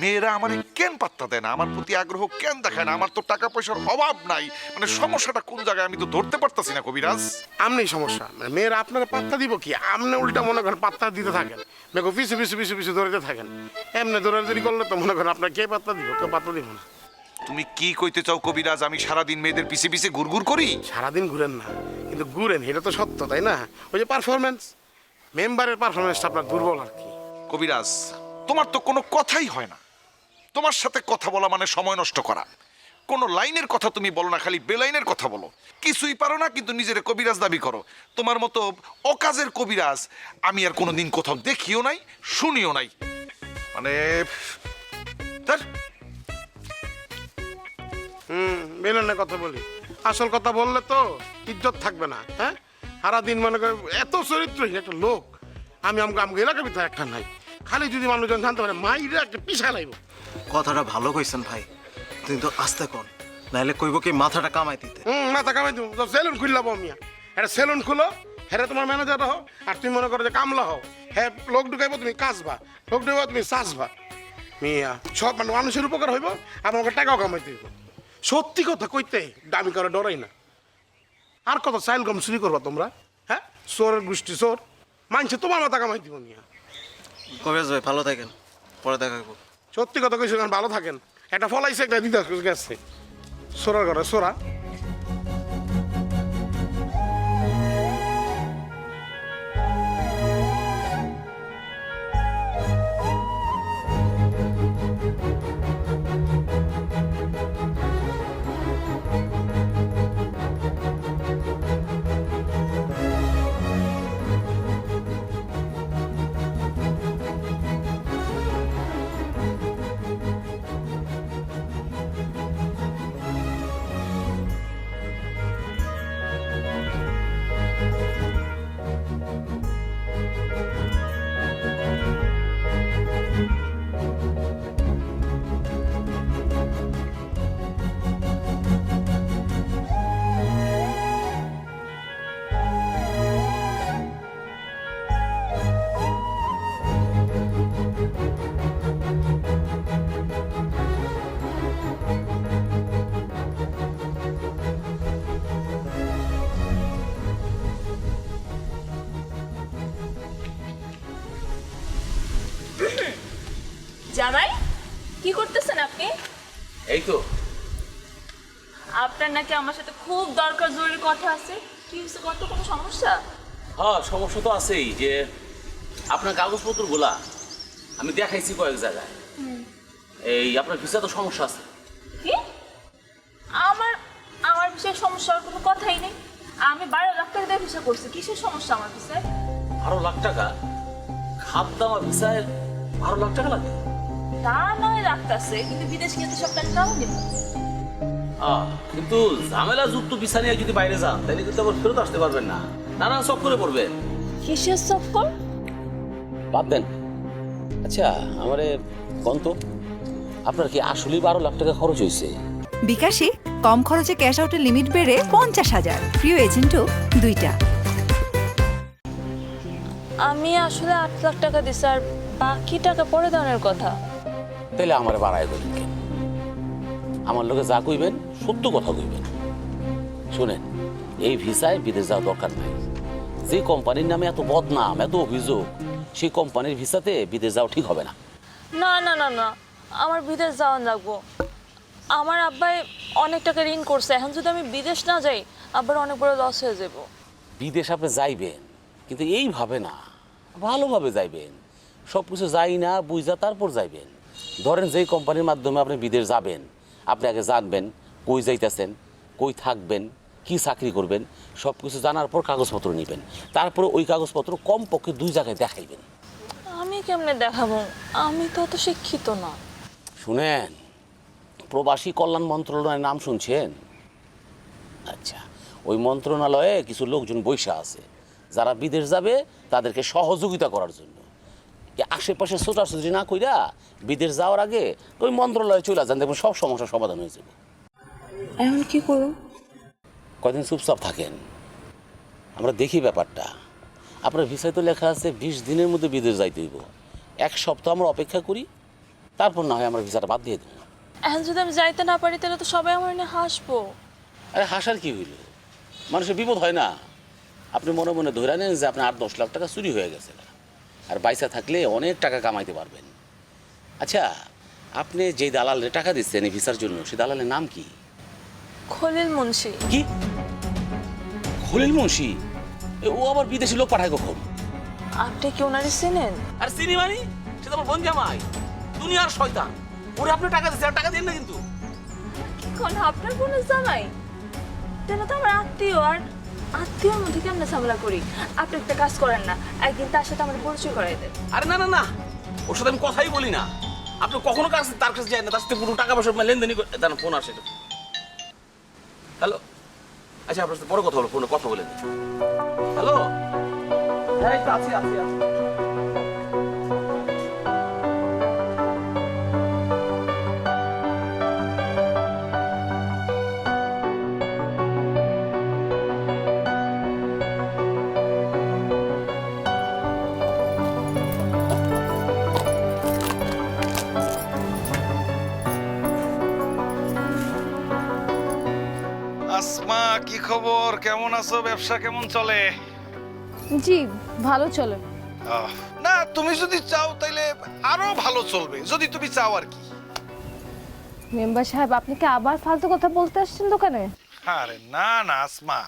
মেয়েরা আমার কেন পাত্তা দেয় না? আমার প্রতি আগ্রহ কেন দেখায় না? আমার তো টাকা পয়সার অভাব নাই। মানে সমস্যাটা কোন জায়গায় আমি তো ধরতে পারতাছি না কবিরাজ। আমনি সমস্যা। মানে মেয়েরা আপনার পাত্তা দিব কি? আমনে উল্টা মনে করেন পাত্তা দিতে থাকেন। মেঘো পিছু পিছু পিছু পিছু ধরতে থাকেন। এমনি দৌড়াদৌড়ি করলে তো মনে করেন আপনার কে পাত্তা দিব কেউ পাত্তা দিব না। তুমি কি কইতে চাও কবিরাজ? আমি সারাদিন মেয়েদের পিছে পিছে ঘুরঘুর করি? সারাদিন ঘুরেন না কিন্তু ঘুরেন এটা তো সত্য তাই না? ওই যে পারফরমেন্স মেম্বারের পারফরমেন্সটা আপনার দুর্বল আর কি। কবিরাজ তোমার তো কোনো কথাই হয় না। তোমার সাথে কথা বলা মানে সময় নষ্ট করা। কোনো লাইনের কথা তুমি বলো না, খালি বেলাইনের কথা বলো। কিছুই পারো না, কিন্তু নিজের কবিরাজ দাবি করো। তোমার মতো অকাজের কবিরাজ আমি আর কোনোদিন কোথাও দেখিও নাই, শুনিও নাই। মানে হুম কথা বলি। আসল কথা বললে তো ইজ্জত থাকবে না হ্যাঁ? সারাদিন মনে করেন এত চরিত্রহীন একটা লোক। আমি আমাকে আমাকে এলাকার ভিতরে একটা নাই। খালি যদি মানুষজন জানতে পারে, মাইরা একটা পিছা লাইব। কথাটা ভালো কইছেন ভাই। কিন্তু আস্তে কন নাহলে কইব কি মাথাটা কামাই দিতে। হুম মাথা কামাই তুমি সেলুন খুললাম মিয়া একটা সেলুন খুলো হ্যাঁ তোমার ম্যানেজার হও আর তুমি মনে করো যে কামলা হও। হ্যাঁ লোক ঢুকাইবো তুমি কাজবা লোক ঢুকাইবো তুমি চাষবা মিয়া সব মানে মানুষের উপকার হইব আর আমাকে টাকাও কামাই দিব। সত্যি কথা কইতে দামি করে ডরাই না। আর কত চাইল কম চুরি করবা তোমরা? হ্যাঁ? চোরের গোষ্ঠী চোর। মানছে তোমার মাথা কামাই দিব মিয়া। কবিরাজ ভাই ভালো থাকেন। পরে দেখা সত্যি কথা কিছু কারণ ভালো থাকেন। একটা ফলাইছে একটা দিতে গেছে। সোরার ঘরে সোরা। দরকার জরুরি কথা আছে? কি হয়েছে? কত কোনো সমস্যা? হ্যাঁ সমস্যা তো আছেই যে আপনার কাগজপত্রগুলা আমি দেখাইছি কয়েক জায়গায়। এই আপনার ভিসা তো সমস্যা আছে। কি? আমার আমার বিষয়ে সমস্যার কোনো কথাই নেই। আমি বারো লাখ টাকা দিয়ে ভিসা করছি। কিসের সমস্যা আমার বিষয়ে বারো লাখ টাকা? খাদ্য আমার ভিসায় বারো লাখ টাকা লাগে? তা নয় রাখতেছে। কিন্তু বিদেশ গিয়ে তো সব টাকা আহ, কিন্তু ঝামেলা যুক্ত ভিসা নিয়ে যদি বাইরে যান তাহলে কিন্তু আবার ফেরত আসতে পারবেন না। নানান সব করে পড়বেন কিসের চক্কর? বাদ দেন। আচ্ছা আমারে কন্ত আপনার কি আসলেই বারো লাখ টাকা খরচ হয়েছে? বিকাশে কম খরচে ক্যাশ আউটের লিমিট বেড়ে পঞ্চাশ হাজার। প্রিয় এজেন্টও দুইটা। আমি আসলে আট লাখ টাকা দিছি আর বাকি টাকা পরে দেওয়ার কথা। তাহলে আমার বাড়ায় দেবেন আমার লোকে যা কইবেন সত্য কথা কইবেন। শুনেন এই ভিসায় বিদেশ যাওয়া দরকার নাই। যে কোম্পানির নামে এত বদনাম এত অভিযোগ সেই কোম্পানির ভিসাতে বিদেশ যাওয়া ঠিক হবে না। না না না না আমার বিদেশ যাওয়া লাগবো। আমার আব্বাই অনেক টাকা ঋণ করছে এখন যদি আমি বিদেশ না যাই আবার অনেক বড় লস হয়ে যাব। বিদেশ আপনি যাইবেন কিন্তু এইভাবে না ভালোভাবে যাইবেন। সব কিছু যাই না বুঝা তারপর যাইবেন। ধরেন যেই কোম্পানির মাধ্যমে আপনি বিদেশ যাবেন আপনি আগে জানবেন কই যাইতেছেন? কই থাকবেন? কি চাকরি করবেন? সব কিছু জানার পর কাগজপত্র নেবেন। তারপরে ওই কাগজপত্র কমপক্ষে দুই জায়গায় দেখাইবেন। আমি কেমনে দেখাবো? আমি তো অত শিক্ষিত না। শুনেন প্রবাসী কল্যাণ মন্ত্রণালয়ের নাম শুনছেন? আচ্ছা ওই মন্ত্রণালয়ে কিছু লোকজন বৈশা আছে। যারা বিদেশ যাবে তাদেরকে সহযোগিতা করার জন্য। আশেপাশে ছোটাছুটি না কইরা বিদেশ যাওয়ার আগে ওই মন্ত্রণালয়ে চলে যান দেখবেন সব সমস্যার সমাধান হয়ে যাবে। এখন কি করব? কদিন চুপচাপ থাকেন। আমরা দেখি ব্যাপারটা। আপনার ভিসায় তো লেখা আছে বিশ দিনের মধ্যে বিদেশ যাইতে হইব। এক সপ্তাহ আমরা অপেক্ষা করি তারপর না হয় আমরা ভিসাটা বাদ দিয়ে দেবো। এখন যদি আমি যাইতে না পারি তাহলে তো সবাই আমার নিয়ে হাসবো। আরে হাসার কি হইল? মানুষের বিপদ হয় না। আপনি মনে মনে ধরে নেন যে আপনার আট দশ লাখ টাকা চুরি হয়ে গেছে। আর বাইসা থাকলে অনেক টাকা কামাইতে পারবেন। আচ্ছা আপনি যে দালালে টাকা দিচ্ছেন এই ভিসার জন্য সেই দালালের নাম কি? খলিল মুন্সি। কি? খলিল মুন্সি? ও আবার বিদেশি লোক পাঠায় কখন? আপনি কি ওনারে চেনেন? আর চিনি মানি? সে তো আমার বোন জামাই। দুনিয়ার শয়তান। ওরে আপনি টাকা দিচ্ছেন টাকা দিন না কিন্তু। কোন আপনার কোনো জামাই? তেন তো আমার আত্মীয় আর আত্মীয়র মধ্যে কেমন ঝামেলা করি? আপনি একটা কাজ করেন না একদিন তার সাথে আমার পরিচয় করাই দেন। আরে না না না। ওর সাথে আমি কথাই বলি না। আপনি কখনো কাছে তার কাছে যায় না তার সাথে পুরো টাকা পয়সা লেনদেনই করে দাঁড়ান ফোন আসে হ্যালো? আচ্ছা আপনার সাথে বড় কথা হলো, ফোনে কথা বলে দিচ্ছি হ্যালো? হ্যাঁ আছি আছি আছি। খবর? কেমন আছো? ব্যবসা কেমন চলে? জি ভালো চলে। না তুমি যদি চাও তাইলে আরও ভালো চলবে যদি তুমি চাও আর কি। মেম্বার সাহেব আপনি কি আবার ফালতু কথা বলতে আসছেন দোকানে? আরে না না আসমা।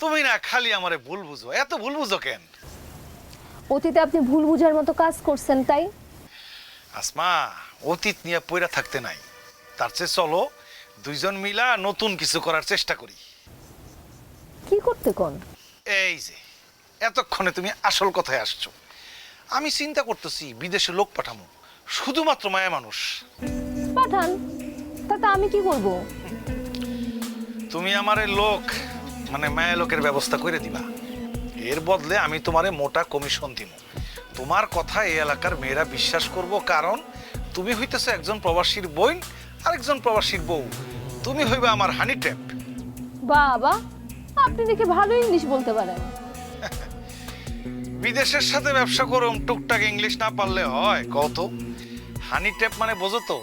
তুমি না খালি আমারে ভুল বুঝো। এত ভুল বুঝো কেন? অতীতে আপনি ভুল বুঝার মতো কাজ করছেন তাই? আসমা অতীত নিয়ে পইরা থাকতে নাই। তার চেয়ে চলো দুইজন মিলা নতুন কিছু করার চেষ্টা করি। কি করতে কোন? এই যে এতক্ষণে তুমি আসল কথায় আসছো। আমি চিন্তা করতেছি বিদেশে লোক পাঠামো শুধুমাত্র মায়া মানুষ। পাঠান তাতে আমি কি করব? তুমি আমারে লোক মানে মায়া লোকের ব্যবস্থা করে দিবা। এর বদলে আমি তোমারে মোটা কমিশন দিব তোমার কথা এই এলাকার মেয়েরা বিশ্বাস করব কারণ তুমি হইতেছো একজন প্রবাসীর বোন আরেকজন প্রবাসীর বউ। তুমি হইবে আমার হানি ট্যাপ বাবা আপনি দেখে ভালো ইংলিশ বলতে পারেন। বিদেশের সাথে ব্যবসা করুম টুকটাক ইংলিশ না পারলে হয় কত হানি ট্যাপ মানে বোঝো তো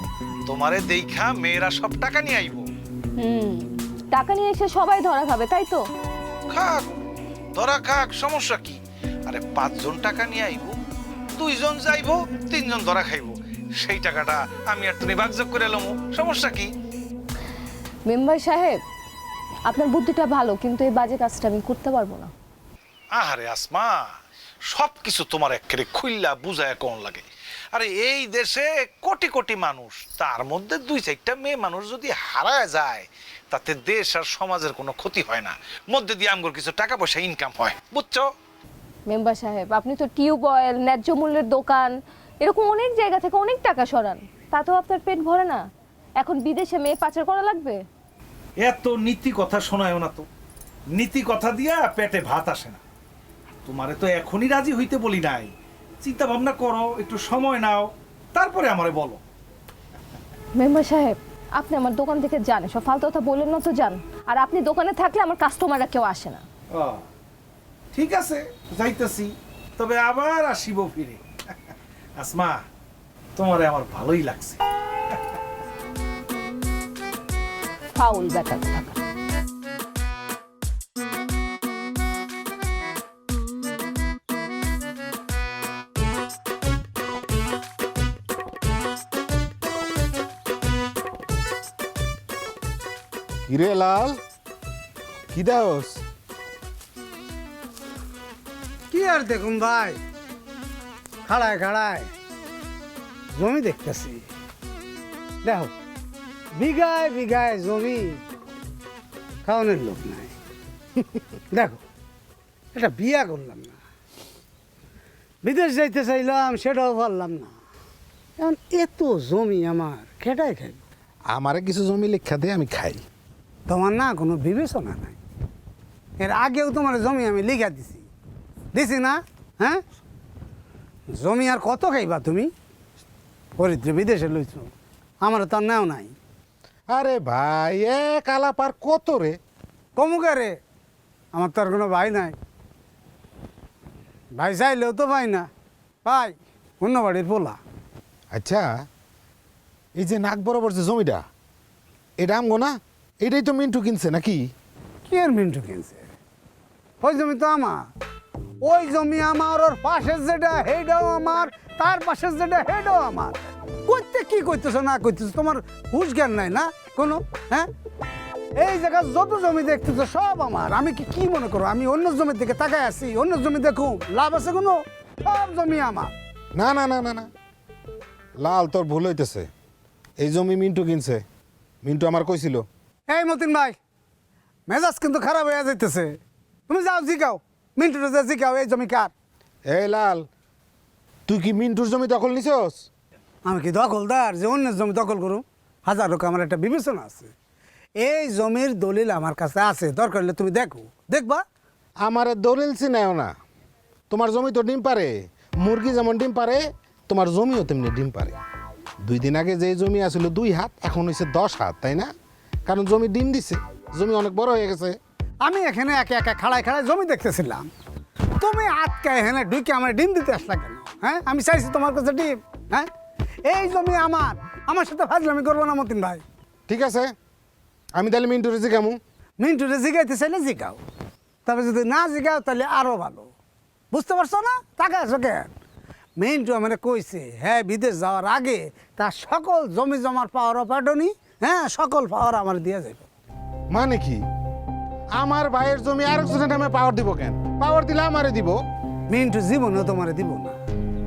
তোমারে দেইখা মেয়েরা সব টাকা নিয়ে আইবো। হুম টাকা নিয়ে এসে সবাই ধরা খাবে তাই তো? খাক ধরা খাক সমস্যা কি? আরে পাঁচজন টাকা নিয়ে আইবো দুইজন যাইবো তিনজন ধরা খাইবো। সেই টাকাটা আমি আর তুমি ভাগযোগ করে এলাম সমস্যা কি? মেম্বার সাহেব আপনার বুদ্ধিটা ভালো কিন্তু এই বাজে কাজটা আমি করতে পারব না। আহারে আসমা সব কিছু তোমার একেবারে খুইল্লা বুঝায় কোন লাগে। আরে এই দেশে কোটি কোটি মানুষ তার মধ্যে দুই চারটা মেয়ে মানুষ যদি হারায় যায় তাতে দেশ আর সমাজের কোনো ক্ষতি হয় না। মধ্যে দিয়ে আমগর কিছু টাকা পয়সা ইনকাম হয় বুঝছ? মেম্বার সাহেব আপনি তো টিউবওয়েল ন্যায্য মূল্যের দোকান এরকম অনেক জায়গা থেকে অনেক টাকা সরান। তাতেও আপনার পেট ভরে না। এখন বিদেশে মেয়ে পাচার করা লাগবে? এত নীতি কথা শোনায় না তো। নীতি কথা দিয়া পেটে ভাত আসে না। তোমারে তো এখনই রাজি হইতে বলি নাই। চিন্তা ভাবনা করো একটু সময় নাও তারপরে আমারে বলো। মেম্বার সাহেব আপনি আমার দোকান থেকে যান সব ফালতু কথা বললেন না তো যান। আর আপনি দোকানে থাকলে আমার কাস্টমাররা কেউ আসে না। ও, ঠিক আছে যাইতেছি। তবে আবার আসিব ফিরে। আসমা তোমারে আমার ভালোই লাগছে। ফাউল বেটার টাকা কিরে লাল কি দাওস কি আর দেখুন ভাই খাড়ায় খাড়ায় জমি দেখতেছি দেখো বিঘায় বিঘায় জমি খাওয়ানোর লোক নাই। দেখো এটা বিয়া করলাম না। বিদেশ যাইতে চাইলাম সেটাও পারলাম না। এখন এত জমি আমার খেটাই খাই? আমারে কিছু জমি লেখা দে আমি খাই। তোমার না কোনো বিবেচনা নাই। এর আগেও তোমার জমি আমি লিখা দিছি। দিছি না? হ্যাঁ? জমি আর কত খাইবা তুমি? ফরিদ্রে বিদেশে লইছ। আমার তো আর নেও নাই। আরে ভাই এক আলাপ আর কত রে? কমুকে রে? আমার তো আর কোনো ভাই নাই। ভাই চাইলেও তো ভাই না। ভাই অন্য বাড়ির পোলা। আচ্ছা এই যে নাক বরাবর যে জমিটা এটা আমগো না? এটাই তো মিন্টু কিনছে নাকি? কি আর মিন্টু কিনছে? ওই জমি তো আমার। ওই জমি আমার ওর পাশের যেটা হেটাও আমার। তার পাশে যেটা হেটাও আমার। করতে কি করতেছো না করতেছো তোমার হুশ জ্ঞান নাই না? কোনো? হ্যাঁ? এই জায়গা যত জমি দেখতেছো সব আমার। আমি কি কি মনে করো? আমি অন্য জমির দিকে তাকায় আছি অন্য জমি দেখো লাভ আছে কোনো? সব জমি আমার। না না না না না। লাল তোর ভুল হইতেছে। এই জমি মিন্টু কিনছে। মিন্টু আমার কইছিল। এই মতিন ভাই মেজাজ কিন্তু খারাপ হয়ে যাইতেছে। তুমি যাও জিগাও। মিন্টুটা যা জিগাও এই জমি কার? এই লাল তুই কি মিন্টুর জমি দখল নিছস? আমি কি দখলদার যে অন্যের জমি দখল করুম? হাজার হোক আমার একটা বিবেচনা আছে। এই জমির দলিল আমার কাছে আছে দরকার হলে তুমি দেখো। দেখবা? আমার দলিল চিনায়ও না। তোমার জমি তো ডিম পারে মুরগি যেমন ডিম পারে তোমার জমিও তেমনি ডিম পারে দুই দিন আগে যে জমি আছিল দুই হাত এখন হয়েছে দশ হাত তাই না? কারণ জমি ডিম দিছে। জমি অনেক বড় হয়ে গেছে। আমি এখানে একে একা খাড়ায় খাড়ায় জমি দেখতেছিলাম। তুমি আটকা এখানে ঢুকে আমার ডিম দিতে আসলা কেন? হ্যাঁ? আমি চাইছি তোমার কাছে ডিম হ্যাঁ? এই জমি আমার আমার সাথে ফাজলামি করব না মতিন ভাই। ঠিক আছে। আমি তাহলে মিন্টুরে জিগামু। মিন্টুরে জিগাইতে চাইলে জিগাও। তবে যদি না জিগাও তাহলে আরও ভালো। বুঝতে পারছ না? টাকা আছো কেন? মিন্টু আমার কইছে হ্যাঁ বিদেশ যাওয়ার আগে তার সকল জমি জমার পাওয়ার অপাটনি হ্যাঁ সকল পাওয়ার আমার দিয়ে যাবে মানে কি? আমার ভাইয়ের জমি আরেকজনের নামে পাওয়ার দিব কেন? পাওয়ার দিলে আমারে দিব। মিন্টু জীবনেও তোমারে দিব না।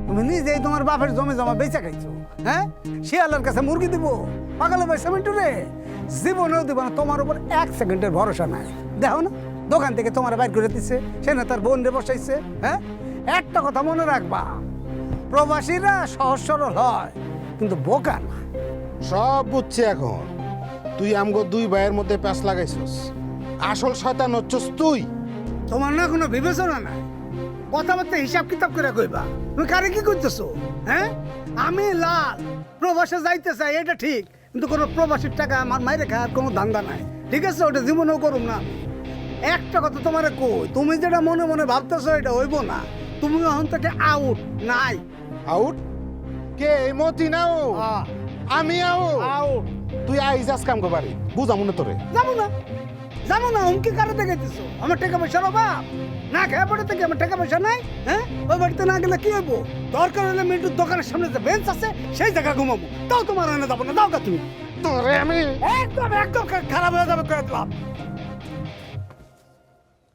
তুমি নিজেই তোমার বাপের জমি জমা বেচা খাইছো হ্যাঁ? শিয়ালের কাছে মুরগি দিব পাগলে পয়সা মিন্টু রে জীবনেও দিব না তোমার উপর এক সেকেন্ডের ভরসা নাই। দেখো না দোকান থেকে তোমার বাইর করে দিচ্ছে সে না তার বোন রে বসাইছে হ্যাঁ? একটা কথা মনে রাখবা প্রবাসীরা সহজ সরল হয় কিন্তু বোকা না। সব বুঝছি এখন। তুই আমগো দুই ভাইয়ের মধ্যে প্যাঁচ লাগাইছস। আসল শয়তান হচ্ছস তুই। তোমার না কোনো বিবেচনা নাই। কথাবার্তা হিসাব কিতাব করে কইবা। তুমি কারে কি করতেছো? হ্যাঁ? আমি লাল। প্রবাসে যাইতে চাই এটা ঠিক। কিন্তু কোনো প্রবাসীর টাকা আমার মাইরে খাওয়ার কোনো ধান্দা নাই। ঠিক আছে? ওটা জীবনেও করুম না। একটা কথা তোমারে কই তুমি যেটা মনে মনে ভাবতেছো এটা হইব না। তুমি এখন থেকে আউট নাই। আউট কে? এই মতি নাও আমি আও? আউট তুই আজ কাম করবারি। বুঝা মনে তোরে? যাব না। যাব না হুমকি কারে দেখাইতেছো আমার টাকা পয়সার অভাব? না খেয়ে পড়ে থেকে আমার টাকা পয়সা নাই হ্যাঁ? ওই বাড়িতে না গেলে কি হইব? দরকার হলে মিন্টুর দোকানের সামনে যে বেঞ্চ আছে সেই জায়গা ঘুমাবো। তাও তোমার এনে যাব না দাও কা তুমি। তোরে আমি একদম একদম খারাপ হয়ে যাবে করে দিলাম।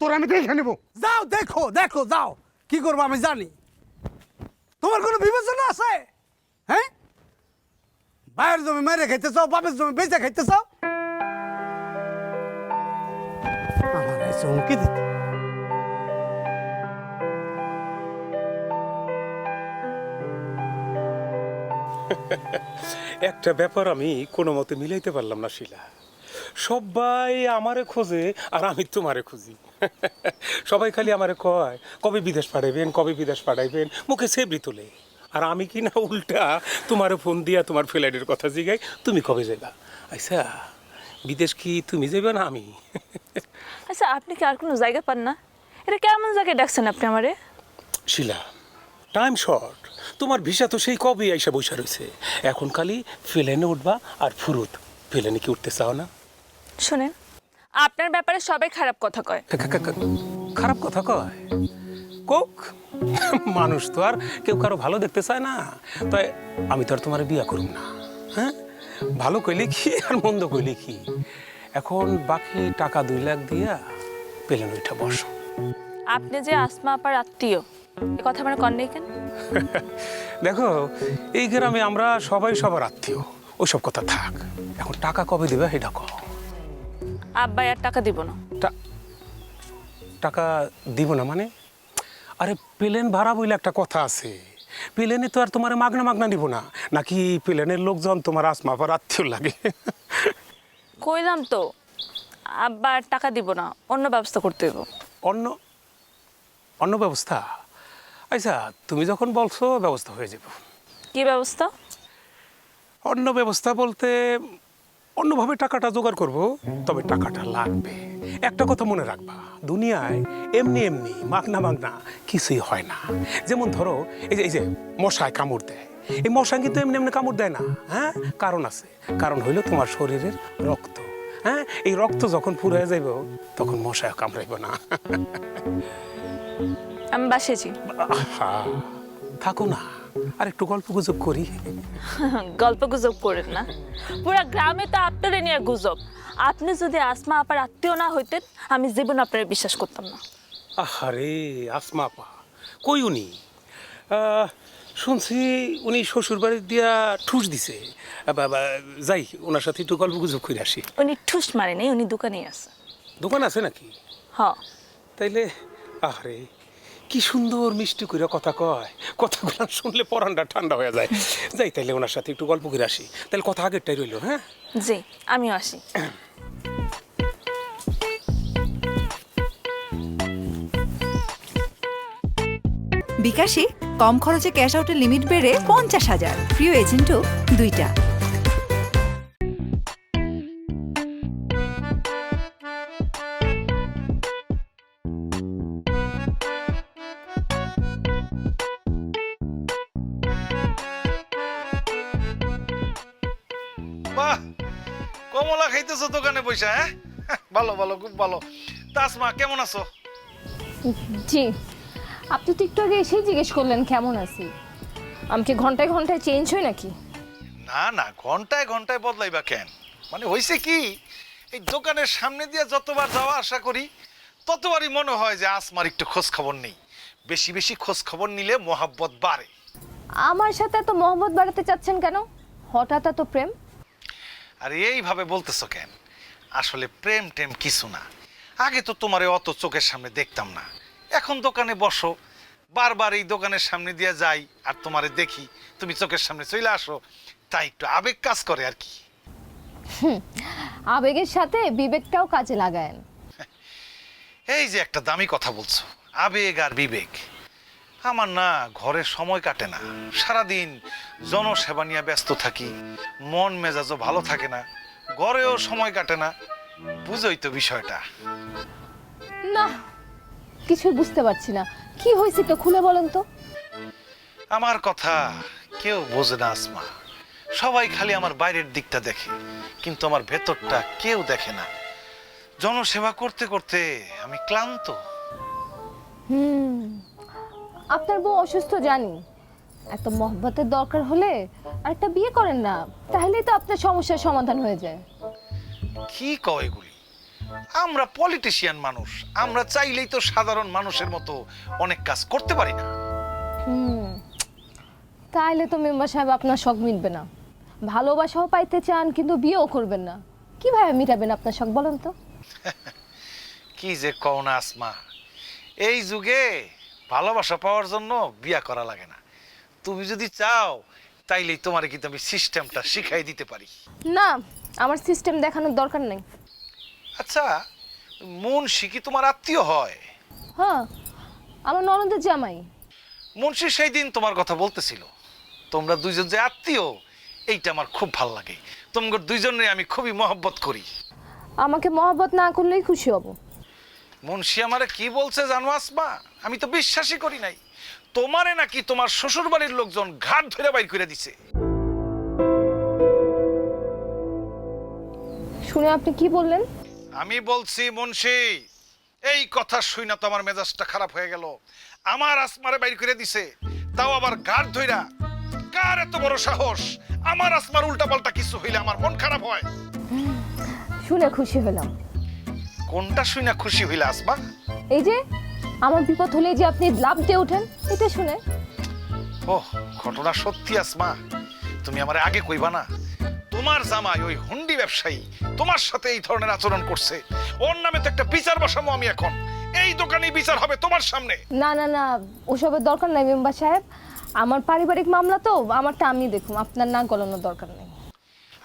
তোর আমি দেখে নেব। যাও দেখো দেখো যাও। কি করব আমি জানি। তোমার কোনো বিবেচনা আছে? হ্যাঁ? বাইরের জমি মেরে খাইতে চাও বাপের জমি বেঁচে খাইতে চাও এসে হুমকি একটা ব্যাপার আমি কোনো মতে মিলাইতে পারলাম না, শিলা। সবাই আমারে খোঁজে আর আমি তোমারে খুঁজি। সবাই খালি আমারে কয়, কবে বিদেশ পাঠাইবেন, কবে বিদেশ পাঠাইবেন? মুখে সেবরি তোলে আর আমি কি না উল্টা তোমারে ফোন দিয়া তোমার ফ্লাইটের কথা জিগাই, তুমি কবে যাইবা? আচ্ছা বিদেশ কি তুমি যাইবা না আমি? আচ্ছা আপনি কি আর কোনো জায়গা পান না? এটা কেমন জায়গায় ডাকছেন আপনি আমারে? শিলা টাইম শর্ট তোমার ভিসা তো সেই কবে আইসা বসে রয়েছে এখন খালি প্লেনে উঠবা আর ফুরুত। প্লেনে কি উঠতে চাও না? শোনেন আপনার ব্যাপারে সবাই খারাপ কথা কয়। খারাপ কথা কয়? কোক মানুষ তো আর কেউ কারও ভালো দেখতে চায় না। তাই আমি তো আর তোমার বিয়া করুম না। হ্যাঁ? ভালো কইলে কি আর মন্দ কইলে কি? এখন বাকি টাকা দুই লাখ দিয়া পেলেন ওইটা বসো। আপনি যে আসমা আপার আত্মীয় এ কথা মানে কন নেই কেন? দেখো এই গ্রামে আমরা সবাই সবার আত্মীয় ওইসব কথা থাক। এখন টাকা কবে দেবে সেটা কও। আব্বাই আর টাকা দিব না। টাকা দিব না মানে? আরে প্লেন ভাড়া বইলে একটা কথা আছে। প্লেনে তো আর তোমার মাগনা মাগনা দিব না নাকি প্লেনের লোকজন তোমার আসমাপার আত্মীয় লাগে? কইলাম তো আব্বা আর টাকা দিব না অন্য ব্যবস্থা করতে হইব। অন্য? অন্য ব্যবস্থা? আচ্ছা তুমি যখন বলছো ব্যবস্থা হয়ে যাব। কি ব্যবস্থা? অন্য ব্যবস্থা বলতে অন্যভাবে টাকাটা জোগাড় করব তবে টাকাটা লাগবে। একটা কথা মনে রাখবা দুনিয়ায় এমনি এমনি মাগনা মাগনা কিছুই হয় না। যেমন ধরো এই যে এই যে মশায় কামড় দেয়। এই মশা কিন্তু এমনি এমনি কামড় দেয় না হ্যাঁ? কারণ আছে। কারণ হইল তোমার শরীরের রক্ত হ্যাঁ? এই রক্ত যখন ফুরে যাইব তখন মশা কামড়াইব না। আমি বাসেছি থাকো না। আর একটু গল্প গুজব করি। গল্প গুজব করেন না। পুরা গ্রামে তো আপনারে নিয়ে গুজব। আপনি যদি আসমা আপার আত্মীয় না হইতেন আমি জীবন আপনার বিশ্বাস করতাম না। আহারে আসমা পা কই উনি? শুনছি উনি শ্বশুর বাড়ি দিয়া ঠুস দিছে। বাবা, যাই ওনার সাথে একটু গল্প গুজব করে আসি। উনি ঠুস মারে নাই উনি দোকানেই আছে। দোকান আছে নাকি? হ। তাইলে আরে কি সুন্দর মিষ্টি করে কথা কয়। কথাগুলো শুনলে পরানটা ঠান্ডা হয়ে যায়। যাই তাইলে ওনার সাথে একটু গল্প করে আসি। তাহলে কথা আগেরটাই রইল হ্যাঁ? জি আমিও আসি। বিকাশে কম খরচে ক্যাশ আউটের লিমিট বেড়ে পঞ্চাশ হাজার। প্রিয় এজেন্টও দুইটা। বাহ কমলা খাইতেছো দোকানে বসে হ্যাঁ? ভালো ভালো খুব ভালো। তাসমা কেমন আছো? জি। আপনি তো একটু আগে এসেই জিজ্ঞেস করলেন কেমন আছি। আমি কি ঘন্টায় ঘন্টায় চেঞ্জ হই নাকি? না না ঘন্টায় ঘন্টায় বদলাইবা কেন? মানে হয়েছে কি এই দোকানের সামনে দিয়ে যতবার যাওয়া আশা করি ততবারই মনে হয় যে আসমার একটু খোঁজ খবর নেই। বেশি বেশি খোঁজ খবর নিলে মহাব্বত বাড়ে। আমার সাথে এত মহব্বত বাড়াতে চাচ্ছেন কেন? হঠাৎ এত প্রেম? আর এইভাবে বলতেছো কেন? আসলে প্রেম টেম কিছু না। আগে তো তোমার অত চোখের সামনে দেখতাম না। এখন দোকানে বসো। বারবার এই দোকানের সামনে দিয়ে যাই আর তোমারে দেখি। তুমি চোখের সামনে চলে আসো। তাই একটু আবেগ কাজ করে আর কি। আবেগের সাথে বিবেকটাও কাজে লাগায়েন। এই যে একটা দামি কথা বলছো আবেগ আর বিবেক। আমার না ঘরে সময় কাটে না। সারাদিন জনসেবা নিয়ে ব্যস্ত থাকি। মন মেজাজও ভালো থাকে না। ঘরেও সময় কাটে না। বুঝোই তো বিষয়টা। না কিছু বুঝতে পারছি না। কি হয়েছে তো খুলে বলেন তো। আমার কথা কেউ বোঝে না আসমা। সবাই খালি আমার বাইরের দিকটা দেখে কিন্তু আমার ভেতরটা কেউ দেখে না। জনসেবা করতে করতে আমি ক্লান্ত। হুম আপনার বউ অসুস্থ জানি। এত মহব্বতের দরকার হলে আর একটা বিয়ে করেন না তাহলেই তো আপনার সমস্যার সমাধান হয়ে যায়। কি কয় এগুলি? আমরা পলিটিশিয়ান মানুষ আমরা চাইলেই তো সাধারণ মানুষের মতো অনেক কাজ করতে পারি না। তাহলে তো মেম্বার সাহেব আপনার শখ মিটবে না। ভালোবাসাও পাইতে চান কিন্তু বিয়েও করবেন না। কীভাবে মিটাবেন আপনার শখ বলেন তো? কি যে কও না আসমা। এই যুগে ভালোবাসা পাওয়ার জন্য বিয়া করা লাগে না। তুমি যদি চাও তাইলেই তোমারে কিন্তু আমি সিস্টেমটা শিখাই দিতে পারি। না আমার সিস্টেম দেখানোর দরকার নেই। আচ্ছা মুন্সি কি তোমার আত্মীয় হয়? হ্যাঁ আমার ননদের জামাই। মুন্সি সেই দিন তোমার কথা বলতেছিল। তোমরা দুইজন যে আত্মীয় এইটা আমার খুব ভালো লাগে। তোমার দুইজনে আমি খুবই মহব্বত করি। আমাকে মহব্বত না করলেই খুশি হব। মুন্সি আমারে কি বলছে জানো আসমা? আমি তো বিশ্বাসই করি নাই। তোমারে নাকি তোমার শ্বশুর বাড়ির লোকজন ঘাট ধরে বাইর করে দিছে। শুনে আপনি কি বললেন? আমি বলছি মুন্সি এই কথা শুই না তো আমার মেজাজটা খারাপ হয়ে গেল। আমার আসমারে বাইর করে দিছে। তাও আবার ঘাট ধইরা। কার এত বড় সাহস? আমার আসমার উল্টা পাল্টা কিছু হইলে আমার মন খারাপ হয়। শুনে খুশি হলাম। কোনটা শুই না খুশি হইলে আসমা? এই যে আমার বিপদ হলে যে আপনি লাভ দিয়ে ওঠেন এটা শুনে। ও ঘটনা সত্যি আসমা। তুমি আমার আগে কইবা না। তোমার জামাই ওই হুন্ডি ব্যবসায়ী তোমার সাথে এই ধরনের আচরণ করছে। ওর নামে তো একটা বিচার বসাবো আমি এখন। এই দোকানে বিচার হবে তোমার সামনে। না না না ওসবের দরকার নাই মেম্বার সাহেব। আমার পারিবারিক মামলা তো আমারটা আমি দেখুন আপনার না গলানোর দরকার নেই।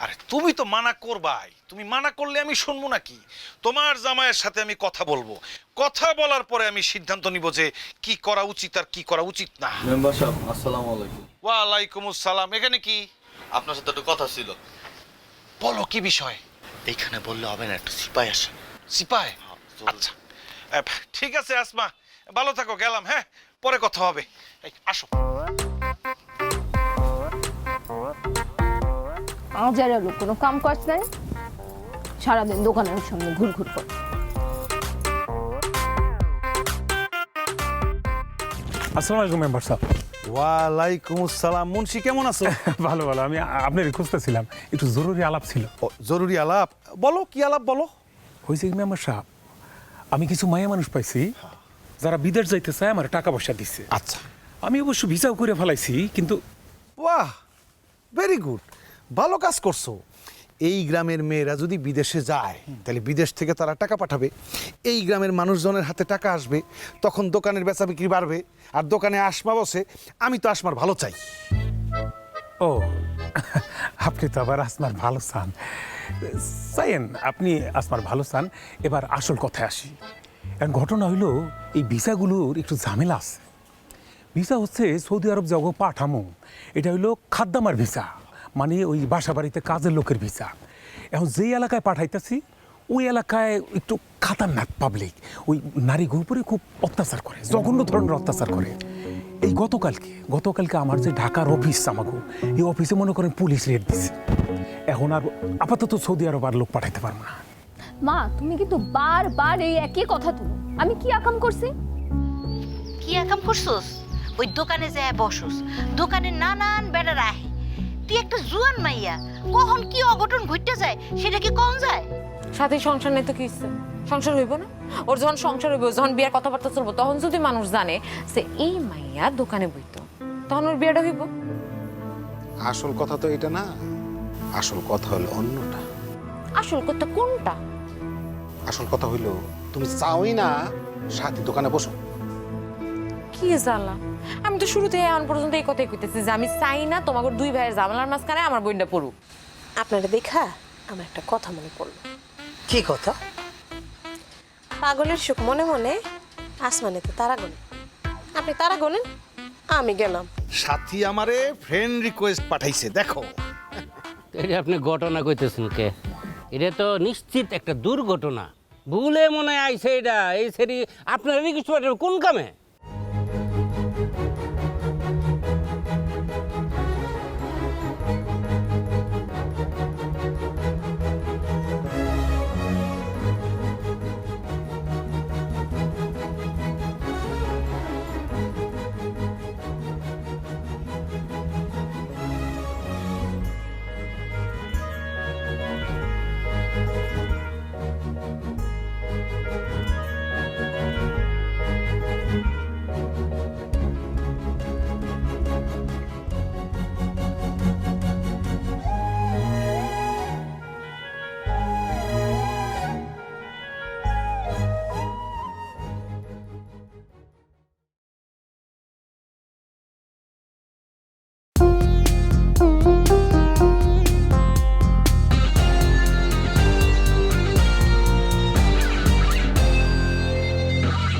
আরে তুমি তো মানা করবাই। তুমি মানা করলে আমি শুনব নাকি? তোমার জামাইয়ের সাথে আমি কথা বলব। কথা বলার পরে আমি সিদ্ধান্ত নিব যে কি করা উচিত আর কি করা উচিত না। মেম্বার সাহেব আসসালামু আলাইকুম। ওয়া ওয়ালাইকুম আসসালাম। এখানে কি? আপনার সাথে একটু কথা ছিল। বলো কি বিষয়? এইখানে বললে হবে না একটু সিপাই আসে সিপাই? আচ্ছা। ঠিক আছে আসমা। ভালো থাকো গেলাম হ্যাঁ? পরে কথা হবে। আসো। আজ আর এলো কোনো কাম কাজ নাই। সারাদিন দোকানের সামনে ঘুরঘুর করে আসসালামু আলাইকুম মেম্বার সাহেব। ওয়ালাইকুম আসসালাম। মুন্সি কেমন আছো? ভালো ভালো। আমি আপনার খুঁজতেছিলাম। একটু জরুরি আলাপ ছিল। জরুরি আলাপ? বলো কি আলাপ বলো? হয়েছে কি মেম্বার সাহেব আমি কিছু মায়া মানুষ পাইছি যারা বিদেশ যাইতে চায় আমার টাকা পয়সা দিচ্ছে আচ্ছা। আমি অবশ্য ভিসাও করে ফেলাইছি কিন্তু বাহ ভেরি গুড ভালো কাজ করছ। এই গ্রামের মেয়েরা যদি বিদেশে যায়, তাহলে বিদেশ থেকে তারা টাকা পাঠাবে। এই গ্রামের মানুষজনের হাতে টাকা আসবে, তখন দোকানের বেচা বিক্রি বাড়বে, আর দোকানে আসমা বসে, আমি তো আসমার ভালো চাই। ও, আপনি তো আবার আসমার ভালো চান। চাইয়েন আপনি আসমার ভালো চান, এবার আসল কথায় আসি। এখন ঘটনা হইল, এই ভিসাগুলোর একটু ঝামেলা আছে। ভিসা হচ্ছে সৌদি আরব যাব পাঠামো। এটা হইল খাদ্দামার ভিসা। মানে ওই বাসা বাড়িতে কাজের লোকের ভিসা। এখন যেই এলাকায় পাঠাইতেছি ওই এলাকায় একটু খাতারনাক পাবলিক ওই নারীর উপরে খুব অত্যাচার করে জঘন্য ধরনের অত্যাচার করে। এই গতকালকে গতকালকে আমার যে ঢাকার অফিস আমাকে এই অফিসে মনে করেন পুলিশ রেড দিছে। এখন আর আপাতত সৌদি আরব আর লোক পাঠাইতে পারব না। মা তুমি কিন্তু বারবার এই একই কথা তুলো। আমি কি আকাম করছি? কি একাম করছস? ওই দোকানে যায় বসস। দোকানে নানান বেড়ার আহে। তুই একটা জুয়ান মাইয়া। কখন কি অঘটন ঘটতে যায় সেটা কি কম যায়? সাথে সংসার নেই তো কি হইছে? সংসার হইব না? ওর যখন সংসার হইব যখন বিয়ার কথাবার্তা চলবো তখন যদি মানুষ জানে যে এই মাইয়া দোকানে বইতো তখন ওর বিয়েটা হইব। আসল কথা তো এটা না। আসল কথা হলো অন্যটা। আসল কথা কোনটা? আসল কথা হইল তুমি চাওই না সাথী দোকানে বসো। কি জ্বালা? আমি তো শুরুতে এখন পর্যন্ত এই কথাই কইতেছি যে আমি চাই না তোমাকে দুই ভাইয়ের জামালার মাঝখানে আমার বোনটা পড়ুক। আপনারা দেখা আমার একটা কথা মনে পড়ল। কি কথা? পাগলের সুখ মনে মনে আসমানে তো তারা গোনে আপনি তারা গোনেন আমি গেলাম। সাথী আমারে ফ্রেন্ড রিকোয়েস্ট পাঠাইছে দেখো। এটা আপনি ঘটনা কইতেছেন কে? এটা তো নিশ্চিত একটা দুর্ঘটনা। ভুলে মনে আইছে এটা এই সেরি আপনার রিকোয়েস্ট কোন কামে?